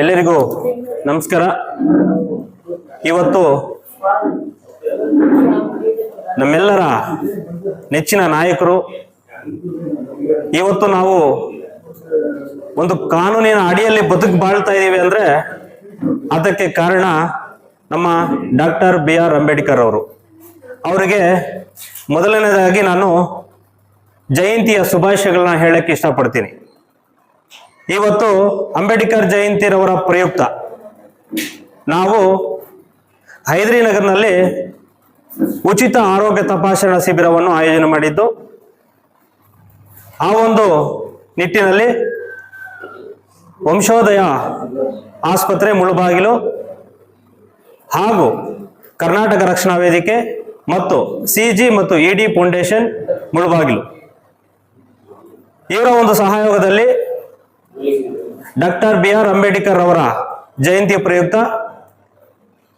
ಎಲ್ಲರಿಗೂ ನಮಸ್ಕಾರ. ಇವತ್ತು ನಮ್ಮೆಲ್ಲರ ನೆಚ್ಚಿನ ನಾಯಕರು, ಇವತ್ತು ನಾವು ಒಂದು ಕಾನೂನಿನ ಅಡಿಯಲ್ಲಿ ಬದುಕು ಬಾಳ್ತಾ ಇದ್ದೀವಿ ಅಂದ್ರೆ ಅದಕ್ಕೆ ಕಾರಣ ನಮ್ಮ ಡಾಕ್ಟರ್ ಬಿ ಆರ್ ಅಂಬೇಡ್ಕರ್ ಅವರು. ಅವರಿಗೆ ಮೊದಲನೇದಾಗಿ ನಾನು ಜಯಂತಿಯ ಶುಭಾಶಯಗಳನ್ನ ಹೇಳಕ್ಕೆ ಇಷ್ಟಪಡ್ತೀನಿ. ಇವತ್ತು ಅಂಬೇಡ್ಕರ್ ಜಯಂತಿ ರವರ ಪ್ರಯುಕ್ತ. ನಾವು ಹೈದರಿ ನಗರ್ನಲ್ಲಿ ಉಚಿತ ಆರೋಗ್ಯ ತಪಾಸಣಾ ಶಿಬಿರವನ್ನು ಆಯೋಜನೆ ಮಾಡಿದ್ದು. ಆ ಒಂದು ನಿಟ್ಟಿನಲ್ಲಿ ವಂಶೋದಯ ಆಸ್ಪತ್ರೆ ಮುಳುಬಾಗಿಲು ಹಾಗೂ ಕರ್ನಾಟಕ ರಕ್ಷಣಾ ವೇದಿಕೆ ಮತ್ತು ಸಿ ಜಿ ಮತ್ತು ಇಡಿ ಫೌಂಡೇಶನ್ ಮುಳುಬಾಗಿಲು. ಇವರ ಒಂದು ಸಹಯೋಗದಲ್ಲಿ ಡಾಕ್ಟರ್ ಬಿ ಆರ್ ಅಂಬೇಡ್ಕರ್ ಅವರ ಜಯಂತಿಯ ಪ್ರಯುಕ್ತ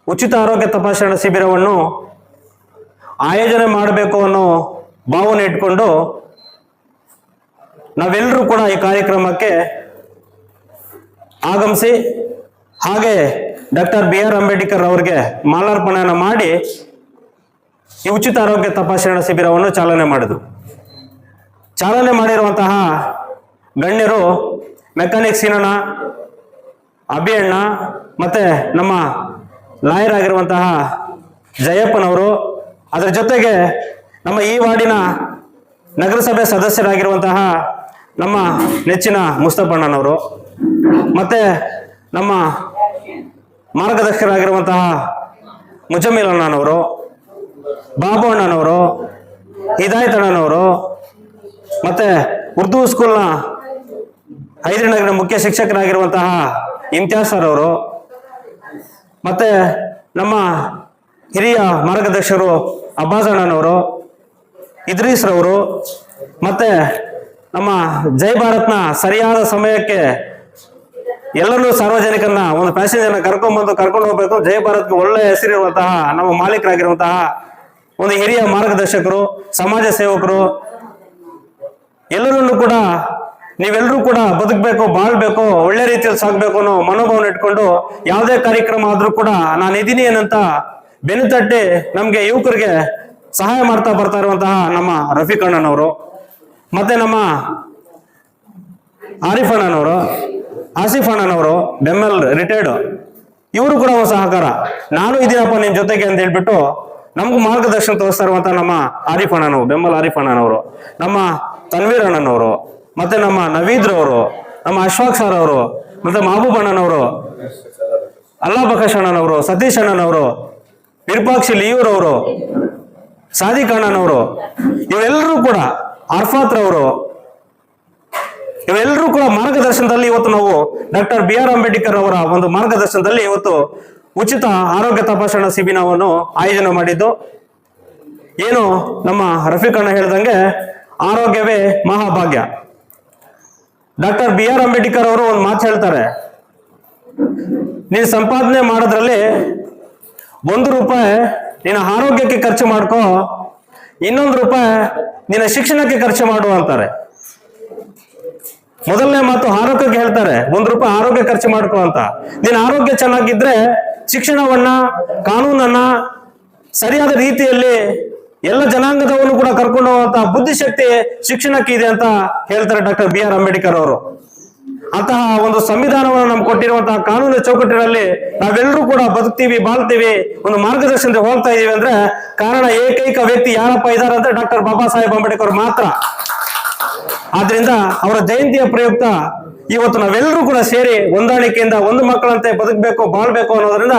ಉಚಿತ ಆರೋಗ್ಯ ತಪಾಸಣಾ ಶಿಬಿರವನ್ನು ಆಯೋಜನೆ ಮಾಡಬೇಕು ಅನ್ನೋ ಭಾವನೆ ಇಟ್ಕೊಂಡು ನಾವೆಲ್ಲರೂ ಕೂಡ ಈ ಕಾರ್ಯಕ್ರಮಕ್ಕೆ ಆಗಮಿಸಿ ಹಾಗೆ ಡಾಕ್ಟರ್ ಬಿ ಆರ್ ಅಂಬೇಡ್ಕರ್ ಅವರಿಗೆ ಮಾಲಾರ್ಪಣೆಯನ್ನು ಮಾಡಿ ಈ ಉಚಿತ ಆರೋಗ್ಯ ತಪಾಸಣಾ ಶಿಬಿರವನ್ನು ಚಾಲನೆ ಮಾಡಿದರು. ಚಾಲನೆ ಮಾಡಿರುವಂತಹ ಗಣ್ಯರು ಮೆಕ್ಯಾನಿಕ್ ಸೀನಣ್ಣ ಅಭಿಯಣ್ಣ ಮತ್ತೆ ನಮ್ಮ ಲಾಯರ್ ಆಗಿರುವಂತಹ ಜಯಪ್ಪನವರು ಅದರ ಜೊತೆಗೆ ನಮ್ಮ ಈ ವಾರ್ಡಿನ ನಗರಸಭೆ ಸದಸ್ಯರಾಗಿರುವಂತಹ ನಮ್ಮ ನೆಚ್ಚಿನ ಮುಸ್ತಫಣ್ಣನವರು ಮತ್ತೆ ನಮ್ಮ ಮಾರ್ಗದರ್ಶಕರಾಗಿರುವಂತಹ ಮುಜಮಿಲ್ ಅಣ್ಣನವರು, ಬಾಬು ಅಣ್ಣನವರು, ಹಿದಾಯತ್ ಅಣ್ಣನವರು ಮತ್ತೆ ಉರ್ದು ಸ್ಕೂಲ್ನ ಹೈದರಾಬಾದ್ನ ಮುಖ್ಯ ಶಿಕ್ಷಕರಾಗಿರುವಂತಹ ಇಮ್ತಿಯಾಸ್ ಸರ್ ಅವರು, ಮತ್ತೆ ನಮ್ಮ ಹಿರಿಯ ಮಾರ್ಗದರ್ಶಕರು ಅಬ್ಬಾಸ್ ಅಣ್ಣನವರು ಇದ್ರೀಸ್ ರವರು, ಮತ್ತೆ ನಮ್ಮ ಜೈ ಭಾರತ್ನ ಸರಿಯಾದ ಸಮಯಕ್ಕೆ ಎಲ್ಲರೂ ಸಾರ್ವಜನಿಕರನ್ನ ಒಂದು ಪ್ಯಾಸೆಂಜರ್ನ ಕರ್ಕೊಂಡ್ಬಂದು ಕರ್ಕೊಂಡು ಹೋಗ್ಬೇಕು. ಜೈ ಭಾರತ್ಗೆ ಒಳ್ಳೆ ಹೆಸರಿರುವಂತಹ ನಮ್ಮ ಮಾಲೀಕರಾಗಿರುವಂತಹ ಒಂದು ಹಿರಿಯ ಮಾರ್ಗದರ್ಶಕರು, ಸಮಾಜ ಸೇವಕರು, ಎಲ್ಲರನ್ನು ಕೂಡ ನೀವೆಲ್ಲರೂ ಕೂಡ ಬದುಕಬೇಕು, ಬಾಳ್ಬೇಕು, ಒಳ್ಳೆ ರೀತಿಯಲ್ಲಿ ಸಾಗಬೇಕು ಅನ್ನೋ ಮನೋಭಾವನ ಇಟ್ಕೊಂಡು ಯಾವುದೇ ಕಾರ್ಯಕ್ರಮ ಆದ್ರೂ ಕೂಡ ನಾನು ಇದ್ದೀನಿ ಏನಂತ ಬೆನ್ನು ತಟ್ಟಿ ನಮ್ಗೆ ಯುವಕರಿಗೆ ಸಹಾಯ ಮಾಡ್ತಾ ಬರ್ತಾ ಇರುವಂತಹ ನಮ್ಮ ರಫೀಕ್ ಅಣ್ಣನವರು ಮತ್ತೆ ನಮ್ಮ ಆರಿಫ್ ಅಣ್ಣನವರು, ಆಸಿಫ್ ಅಣ್ಣನವರು, ಬೆಮ್ಮೆಲ್ ರಿಟೈರ್ಡ್, ಇವರು ಕೂಡ ಒಂದು ಸಹಕಾರ. ನಾನು ಇದೀನಪ್ಪ ನಿಮ್ ಜೊತೆಗೆ ಅಂತ ಹೇಳ್ಬಿಟ್ಟು ನಮ್ಗೂ ಮಾರ್ಗದರ್ಶನ ತೋರಿಸ್ತಾ ಇರುವಂತಹ ನಮ್ಮ ಆರಿಫ್ ಅಣ್ಣನವರು, ಬೆಮ್ಮಲ್ ಆರಿಫ್ ಅಣ್ಣನವರು, ನಮ್ಮ ತನ್ವೀರ್ ಅಣ್ಣನವರು ಮತ್ತೆ ನಮ್ಮ ನವೀದ್ರವರು ನಮ್ಮ ಅಶೋಕ್ ಸರ್ ಅವರು, ಮತ್ತೆ ಮಹಬೂಬ್ ಅಣ್ಣನವರು ಅಲ್ಲಾಬಕಾಶ್ ಅಣ್ಣನವರು, ಸತೀಶ್ ಅಣ್ಣನವರು, ವಿರೂಪಾಕ್ಷಿ ಲಿಯೂರವರು ಸಾದಿಕ್ ಅಣ್ಣನವರು ಇವರೆಲ್ಲರೂ ಕೂಡ ಅವರು ಇವೆಲ್ಲರೂ ಕೂಡ ಮಾರ್ಗದರ್ಶನದಲ್ಲಿ ಇವತ್ತು ನಾವು ಡಾಕ್ಟರ್ ಬಿ ಆರ್ ಅಂಬೇಡ್ಕರ್ ಅವರ ಒಂದು ಮಾರ್ಗದರ್ಶನದಲ್ಲಿ ಇವತ್ತು ಉಚಿತ ಆರೋಗ್ಯ ತಪಾಸಣಾ ಶಿಬಿರವನ್ನು ಆಯೋಜನೆ ಮಾಡಿದ್ದು. ಏನು ನಮ್ಮ ರಫೀಕ್ ಅಣ್ಣ ಹೇಳ್ದಂಗೆ, ಆರೋಗ್ಯವೇ ಮಹಾಭಾಗ್ಯ. ಡಾಕ್ಟರ್ ಬಿ ಆರ್ ಅಂಬೇಡ್ಕರ್ ಅವರು ಒಂದು ಮಾತು ಹೇಳ್ತಾರೆ. ನೀನು ಸಂಪಾದನೆ ಮಾಡೋದ್ರಲ್ಲಿ ಒಂದು ರೂಪಾಯಿ ನಿನ್ನ ಆರೋಗ್ಯಕ್ಕೆ ಖರ್ಚು ಮಾಡ್ಕೋ, ಇನ್ನೊಂದು ರೂಪಾಯಿ ನಿನ್ನ ಶಿಕ್ಷಣಕ್ಕೆ ಖರ್ಚು ಮಾಡು ಅಂತಾರೆ. ಮೊದಲನೇ ಮಾತು ಆರೋಗ್ಯಕ್ಕೆ ಹೇಳ್ತಾರೆ, ಒಂದು ರೂಪಾಯಿ ಆರೋಗ್ಯ ಖರ್ಚು ಮಾಡ್ಕೋ ಅಂತ. ನಿನ್ನ ಆರೋಗ್ಯ ಚೆನ್ನಾಗಿದ್ರೆ ಶಿಕ್ಷಣವನ್ನ, ಕಾನೂನನ್ನ ಸರಿಯಾದ ರೀತಿಯಲ್ಲಿ ಎಲ್ಲ ಜನಾಂಗದವನ್ನು ಕೂಡ ಕರ್ಕೊಂಡು ಹೋಗುವಂತಹ ಬುದ್ಧಿಶಕ್ತಿ ಶಿಕ್ಷಣಕ್ಕೆ ಇದೆ ಅಂತ ಹೇಳ್ತಾರೆ ಡಾಕ್ಟರ್ ಬಿ ಆರ್ ಅಂಬೇಡ್ಕರ್ ಅವರು. ಅಂತಹ ಒಂದು ಸಂವಿಧಾನವನ್ನು ನಮ್ಗೆ ಕೊಟ್ಟಿರುವಂತಹ ಕಾನೂನು ಚೌಕಟ್ಟಿನಲ್ಲಿ ನಾವೆಲ್ಲರೂ ಕೂಡ ಬದುಕ್ತೀವಿ, ಬಾಳ್ತೀವಿ, ಒಂದು ಮಾರ್ಗದರ್ಶನದಲ್ಲಿ ಹೋಗ್ತಾ ಇದೀವಿ ಅಂದ್ರೆ ಕಾರಣ ಏಕೈಕ ವ್ಯಕ್ತಿ ಯಾರಪ್ಪ ಇದ್ದಾರೆ ಅಂದ್ರೆ ಡಾಕ್ಟರ್ ಬಾಬಾ ಸಾಹೇಬ್ ಅಂಬೇಡ್ಕರ್ ಮಾತ್ರ. ಆದ್ರಿಂದ ಅವರ ಜಯಂತಿಯ ಪ್ರಯುಕ್ತ ಇವತ್ತು ನಾವೆಲ್ಲರೂ ಕೂಡ ಸೇರಿ ಹೊಂದಾಣಿಕೆಯಿಂದ ಒಂದು ಮಕ್ಕಳಂತೆ ಬದುಕಬೇಕು, ಬಾಳ್ಬೇಕು ಅನ್ನೋದ್ರಿಂದ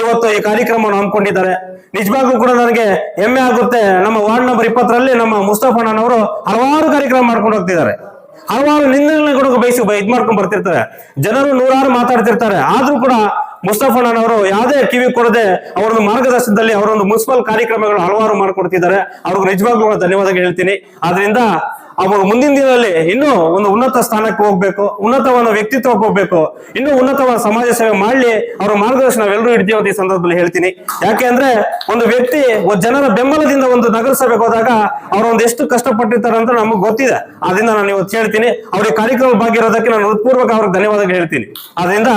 ಇವತ್ತು ಈ ಕಾರ್ಯಕ್ರಮವನ್ನು ಹಮ್ಮಿಕೊಂಡಿದ್ದಾರೆ. ನಿಜವಾಗೂ ಕೂಡ ನನಗೆ ಹೆಮ್ಮೆ ಆಗುತ್ತೆ. ನಮ್ಮ ವಾರ್ಡ್ ನಂಬರ್ ಇಪ್ಪತ್ತರಲ್ಲಿ ನಮ್ಮ ಮುಸ್ತಫಣ್ಣನವರು ಹಲವಾರು ಕಾರ್ಯಕ್ರಮ ಮಾಡ್ಕೊಂಡು ಹೋಗ್ತಿದ್ದಾರೆ. ಹಲವಾರು ನಿಂದನೆಗಳು ಬಯಸಿ ಇದ್ ಮಾಡ್ಕೊಂಡು ಬರ್ತಿರ್ತಾರೆ. ಜನರು ನೂರಾರು ಮಾತಾಡ್ತಿರ್ತಾರೆ. ಆದ್ರೂ ಕೂಡ ಮುಸ್ತಫಣ್ಣನವರು ಯಾವುದೇ ಕಿವಿ ಕೊಡದೆ ಅವರೊಂದು ಮಾರ್ಗದರ್ಶನದಲ್ಲಿ ಅವರೊಂದು ಮುನ್ಸಿಪಲ್ ಕಾರ್ಯಕ್ರಮಗಳು ಹಲವಾರು ಮಾಡ್ಕೊಡ್ತಿದ್ದಾರೆ. ಅವ್ರಿಗೆ ನಿಜವಾಗ್ಲೂ ಕೂಡ ಧನ್ಯವಾದಗಳು ಹೇಳ್ತೀನಿ. ಆದ್ರಿಂದ ಅವರು ಮುಂದಿನ ದಿನದಲ್ಲಿ ಇನ್ನೂ ಒಂದು ಉನ್ನತ ಸ್ಥಾನಕ್ಕೆ ಹೋಗ್ಬೇಕು, ಉನ್ನತವಾದ ವ್ಯಕ್ತಿತ್ವಕ್ಕೆ ಹೋಗ್ಬೇಕು, ಇನ್ನೂ ಉನ್ನತವಾದ ಸಮಾಜ ಸೇವೆ ಮಾಡ್ಲಿ ಅವರ ಮಾರ್ಗದರ್ಶನ ನಾವೆಲ್ಲರೂ ಹಿಡ್ತೀವಿ ಅಂತ ಈ ಸಂದರ್ಭದಲ್ಲಿ ಹೇಳ್ತೀನಿ. ಯಾಕೆಂದ್ರೆ ಒಂದು ವ್ಯಕ್ತಿ ಜನರ ಬೆಂಬಲದಿಂದ ಒಂದು ನಗರಸಭೆಗೆ ಹೋದಾಗ ಅವ್ರು ಒಂದು ಎಷ್ಟು ಕಷ್ಟಪಟ್ಟಿರ್ತಾರೆ ಅಂತ ನಮಗೆ ಗೊತ್ತಿದೆ. ಅದರಿಂದ ನಾನು ಇವತ್ತು ಹೇಳ್ತೀನಿ, ಅವ್ರಿಗೆ ಕಾರ್ಯಕ್ರಮ ಭಾಗಿರೋದಕ್ಕೆ ನಾನು ಹೃತ್ಪೂರ್ವಕ ಅವ್ರಿಗೆ ಧನ್ಯವಾದಗಳು ಹೇಳ್ತೀನಿ. ಅದರಿಂದ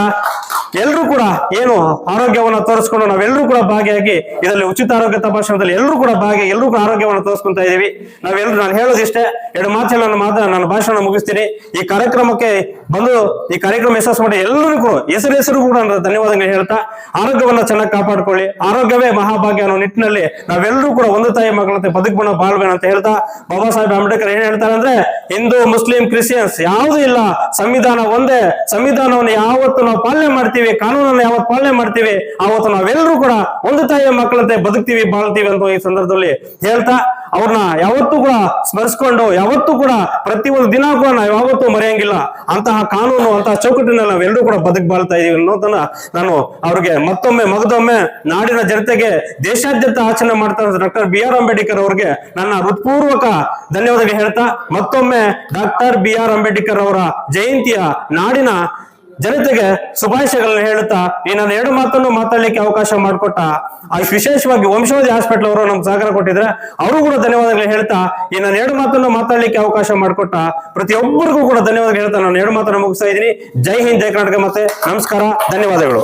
ಎಲ್ಲರೂ ಕೂಡ ಏನು ಆರೋಗ್ಯವನ್ನ ತೋರಿಸ್ಕೊಂಡು ನಾವೆಲ್ಲರೂ ಕೂಡ ಭಾಗಿಯಾಗಿ ಇದರಲ್ಲಿ ಉಚಿತ ಆರೋಗ್ಯ ತಪಾಸಣದಲ್ಲಿ ಎಲ್ಲರೂ ಕೂಡ ಭಾಗಿ ಎಲ್ಲರೂ ಕೂಡ ಆರೋಗ್ಯವನ್ನು ತೋರಿಸ್ಕೊಂತ ಇದೀವಿ. ನಾವೆಲ್ಲರೂ ನಾನು ಹೇಳೋದಿಷ್ಟೇ, ಎರಡು ಮಾತುಗಳು ನನ್ನ ಮಾತ್ರ ನನ್ನ ಭಾಷಣ ಮುಗಿಸ್ತೀನಿ. ಈ ಕಾರ್ಯಕ್ರಮಕ್ಕೆ ಬಂದು ಈ ಕಾರ್ಯಕ್ರಮ ಯಶಸ್ಸು ಮಾಡಿ ಎಲ್ಲರಿಗೂ ಹೆಸರು ಹೆಸರು ಕೂಡ ನಾನು ಧನ್ಯವಾದಗಳು ಹೇಳ್ತಾ, ಆರೋಗ್ಯವನ್ನ ಚೆನ್ನಾಗಿ ಕಾಪಾಡ್ಕೊಳ್ಳಿ. ಆರೋಗ್ಯವೇ ಮಹಾಭಾಗ್ಯ ಅನ್ನೋ ನಿಟ್ಟಿನಲ್ಲಿ ನಾವೆಲ್ಲರೂ ಕೂಡ ಒಂದು ತಾಯಿ ಮಗಳಂತೆ ಬದುಕುಣ ಬಾಳ್ಬೇಡ ಅಂತ ಹೇಳ್ತಾ, ಬಾಬಾ ಸಾಹೇಬ್ ಅಂಬೇಡ್ಕರ್ ಏನ್ ಹೇಳ್ತಾರೆ ಅಂದ್ರೆ, ಹಿಂದೂ, ಮುಸ್ಲಿಂ, ಕ್ರಿಶ್ಚಿಯನ್ಸ್ ಯಾವುದೂ ಇಲ್ಲ, ಸಂವಿಧಾನ ಒಂದೇ, ಸಂವಿಧಾನವನ್ನು ಯಾವತ್ತು ನಾವು ಪಾಲನೆ ಮಾಡ್ತೀವಿ. ಕಾನೂನನ್ನು ಯಾವತ್ತು ಪಾಲನೆ ಮಾಡ್ತೀವಿ, ಆವತ್ತು ನಾವೆಲ್ಲರೂ ಕೂಡ ಒಂದು ತಾಯಿಯ ಮಕ್ಕಳಂತೆ ಬದುಕ್ತೀವಿ, ಬಾಳ್ತೀವಿ ಅಂತ ಈ ಸಂದರ್ಭದಲ್ಲಿ ಹೇಳ್ತಾ, ಅವ್ರನ್ನ ಯಾವತ್ತೂ ಕೂಡ ಸ್ಮರಿಸ್ಕೊಂಡು, ಯಾವತ್ತೂ ಕೂಡ ಪ್ರತಿ ಒಂದು ದಿನ ಕೂಡ ನಾವು ಯಾವತ್ತೂ ಮರೆಯಂಗಿಲ್ಲ. ಅಂತಹ ಕಾನೂನು, ಅಂತಹ ಚೌಕಟ್ಟಿನ ನಾವೆಲ್ಲರೂ ಕೂಡ ಬದುಕ್ ಬಾಳ್ತಾ ಇದೀವಿ ಅನ್ನೋದನ್ನ ನಾನು ಅವ್ರಿಗೆ ಮತ್ತೊಮ್ಮೆ, ಮಗದೊಮ್ಮೆ ನಾಡಿನ ಜನತೆಗೆ ದೇಶಾದ್ಯಂತ ಆಚರಣೆ ಮಾಡ್ತಾ ಡಾಕ್ಟರ್ ಬಿ ಆರ್ ಅಂಬೇಡ್ಕರ್ ಅವ್ರಿಗೆ ನನ್ನ ಹೃತ್ಪೂರ್ವಕ ಧನ್ಯವಾದಗಳು ಹೇಳ್ತಾ, ಮತ್ತೊಮ್ಮೆ ಡಾಕ್ಟರ್ ಬಿ ಆರ್ ಅಂಬೇಡ್ಕರ್ ಅವರ ಜಯಂತಿಯ ನಾಡಿನ ಜನತೆಗೆ ಶುಭಾಶಯಗಳನ್ನ ಹೇಳುತ್ತಾ ಈ ನನ್ನ ಎರಡು ಮಾತನ್ನು ಮಾತಾಡ್ಲಿಕ್ಕೆ ಅವಕಾಶ ಮಾಡಿಕೊಟ್ಟ ಆ ವಿಶೇಷವಾಗಿ ವಂಶವಾದಿ ಹಾಸ್ಪಿಟಲ್ ಅವರು ನಮ್ಗೆ ಸಹಕಾರ ಕೊಟ್ಟಿದ್ರೆ ಅವರು ಕೂಡ ಧನ್ಯವಾದಗಳು ಹೇಳ್ತಾ ಈ ನನ್ನ ಎರಡು ಮಾತನ್ನು ಮಾತಾಡ್ಲಿಕ್ಕೆ ಅವಕಾಶ ಮಾಡಿಕೊಟ್ಟ ಪ್ರತಿಯೊಬ್ಬರಿಗೂ ಕೂಡ ಧನ್ಯವಾದಗಳು ಹೇಳ್ತಾ ನಾನು ಎರಡು ಮಾತನ್ನು ಮುಗಿಸ್ತಾ ಇದ್ದೀನಿ. ಜೈ ಹಿಂದ್, ಜೈ ಕರ್ನಾಟಕ ಮತ್ತೆ ನಮಸ್ಕಾರ, ಧನ್ಯವಾದಗಳು.